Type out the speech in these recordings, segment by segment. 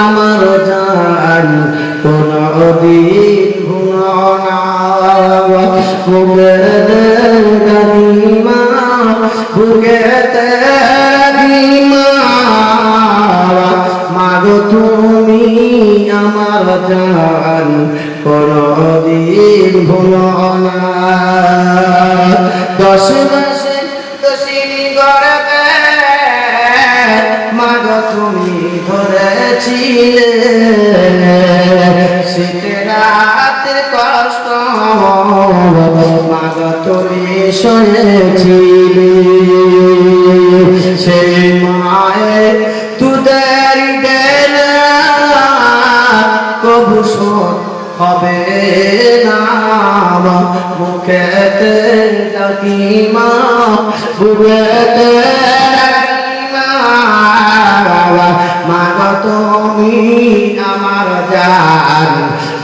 আমার জান কোন দিন ভুলো না বুকেতে রাখিমা বুকেতে রাখিমা মাগো তুমি জান, কোনদিন ভুলো না। দশ মাসে দশিনী গড়বে, মাগো তুমি ধরেছিলে। শীতে কষ্ট, মাগো তুমি সয়েছিলে। হবে না মুখেতে ডাকিমা বুকেতে মাগ তুমি আমার জান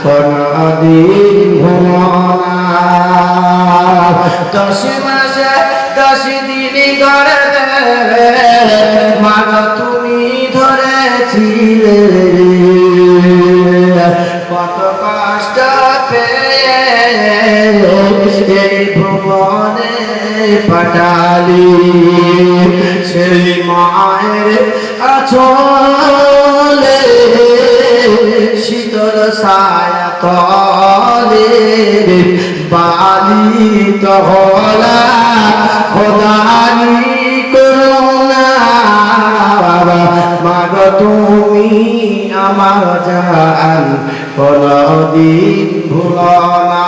কোনদিন ভুলনা দশ মাসে দশ দিন গড়ে কত কষ্ট পেয়ে ভুবনে পাঠালি। সেই মায়ের আচলে শীতল তহলা তুমি আমার জান কোনদিন ভুল না।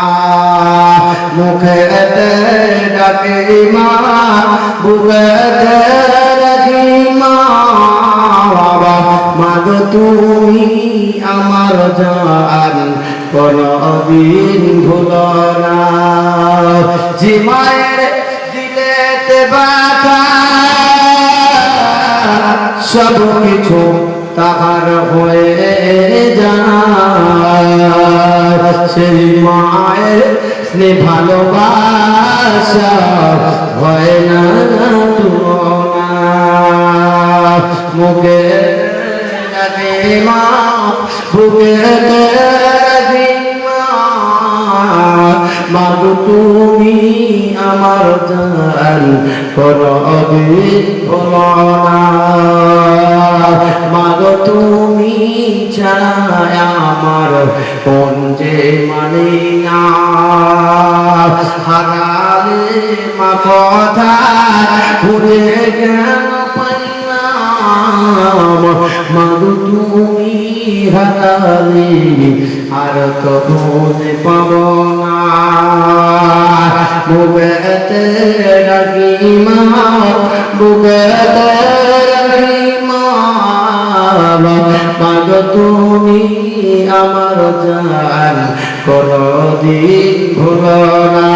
মুখে ডাকে মা মা তুমি আমার জান কোনদিন ভুল না। যে মায়ের দিলেতে সব তাহার হয়ে যায়। সেই মায়ের স্নেহ ভালোবাসা হয় না তুলনা মুখে মা মা। তুমি আমার জান করবিন ভোলা মাগো তুমি চায় আমার কোন যে মানে না। হারালে মা কথা জ্ঞান মাগো তুমি হারালে আর তো পাব না। মাগ তুমি আমার জান কোনদিন ভুল না।